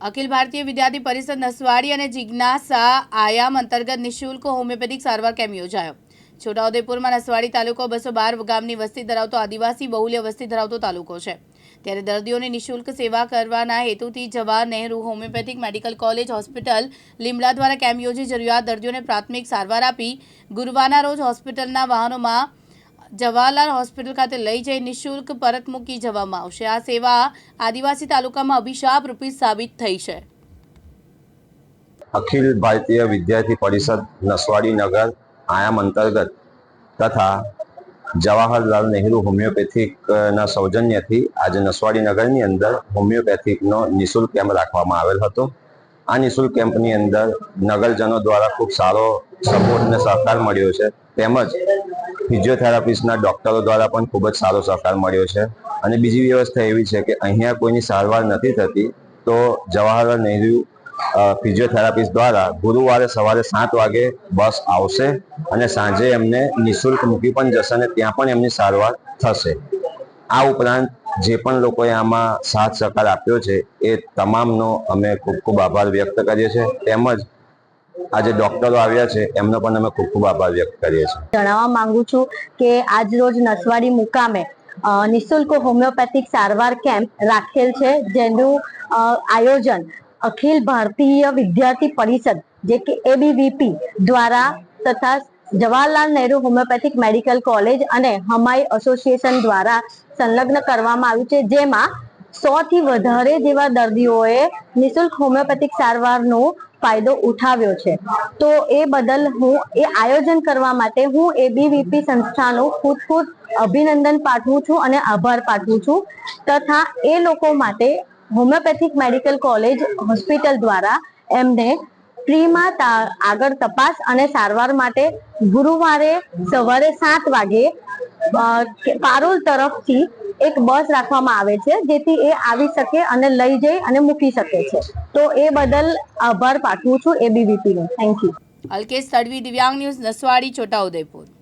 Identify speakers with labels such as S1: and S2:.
S1: અખિલ ભારતીય વિદ્યાર્થી પરિષદ નસવાડી અને જિજ્ઞાસા આયામ અંતર્ગત નિઃશુલ્ક હોમિયોપેથિક સારવાર કેમ્પ યોજાયો. છોટાઉદેપુરમાં નસવાડી તાલુકો બસો બાર ગામની વસ્તી ધરાવતો આદિવાસી બહુલ્ય વસ્તી ધરાવતો તાલુકો છે. ત્યારે દર્દીઓની નિઃશુલ્ક સેવા કરવાના હેતુથી જવા Nehru homoeopathic medical college hospital Limda દ્વારા કેમ્પ યોજી જરૂરિયાત દર્દીઓને પ્રાથમિક સારવાર આપી ગુરુવારના રોજ હોસ્પિટલના વાહનોમાં જવાહરલાલ હોસ્પિટલ ખાતે લઈ જઈ નિઃશુલ્ક પરત મૂકી જવામાં આવશે. આ સેવા આદિવાસી તાલુકામાં અભિશાપ રૂપી સાબિત થઈ છે.
S2: અખિલ ભારતીય વિદ્યાર્થી પરિષદ નસવાડી નગર, આયામ અંતર્ગત તથા જવાહરલાલ નહેરુ હોમિયોપેથિક ના સૌજન્યથી આજે નસવાડી નગરની અંદર હોમિયોપેથિકનો નિઃશુલ્ક કેમ્પ રાખવામાં આવેલ હતો. આ નિઃશુલ્ક કેમ્પની અંદર નગરજનો દ્વારા ખૂબ સારો સપોર્ટ અને સહકાર મળ્યો છે. તેમજ ફિઝિયોથેરાપિસ્ટના ડોક્ટરો દ્વારા પણ ખૂબ જ સારો સહકાર મળ્યો છે. અને બીજી વ્યવસ્થા એવી છે કે અહીંયા કોઈની સારવાર નથી થતી, તો જવાહરલાલ નહેરુ ફિઝિયોથેરાપિસ્ટ દ્વારા ગુરુવારે સવારે સાત વાગે બસ આવશે અને સાંજે એમને નિઃશુલ્ક મૂકી પણ જશે અને ત્યાં પણ એમની સારવાર થશે. આ ઉપરાંત જે પણ લોકોએ આમાં સાથ સહકાર આપ્યો છે, એ તમામનો અમે ખૂબ ખૂબ આભાર વ્યક્ત કરીએ છીએ. તેમજ આજે ડોક્ટરો આવ્યા છે, એમનો પણ અમે ખૂબ ખૂબ આભાર વ્યક્ત કરીએ છીએ.
S3: જણાવવા માંગુ છું કે આજ રોજ નસવાડી મુકામે નિઃશુલ્ક હોમિયોપેથિક સારવાર કેમ્પ રાખેલ છે, જેનું આયોજન અખિલ ભારતીય વિદ્યાર્થી પરિષદ, જે કે એબીવીપી દ્વારા તથા Jawaharlal Nehru homoeopathic medical college અને હમાઈ એસોસિએશન દ્વારા સંલગ્ન કરવામાં આવ્યું છે, જેમાં સો થી વધારે જેવા દર્દીઓએ નિઃશુલ્ક હોમિયોપેથિક સારવારનો ફાયદો ઉઠાવ્યો છે. તો એ બદલ હું એ આયોજન કરવા માટે હું એબીવીપી સંસ્થાનું ખુદ ખુદ અભિનંદન પાઠવું છું અને આભાર પાઠવું છું. તથા એ લોકો માટે હોમિયોપેથિક મેડિકલ કોલેજ હોસ્પિટલ દ્વારા એમને ફ્રીમાં આગળ તપાસ અને સારવાર માટે ગુરુવારે સવારે સાત વાગે પારોલ તરફથી એક બસ રાખવામાં આવે છે, જેથી એ આવી શકે અને લઈ જઈ અને મૂકી શકે છે. તો એ બદલ આભાર પાઠવું છું ABVP no. Thank you
S1: Alkesh Tadvi, Divyang news, Naswadi, Chhota Udepur.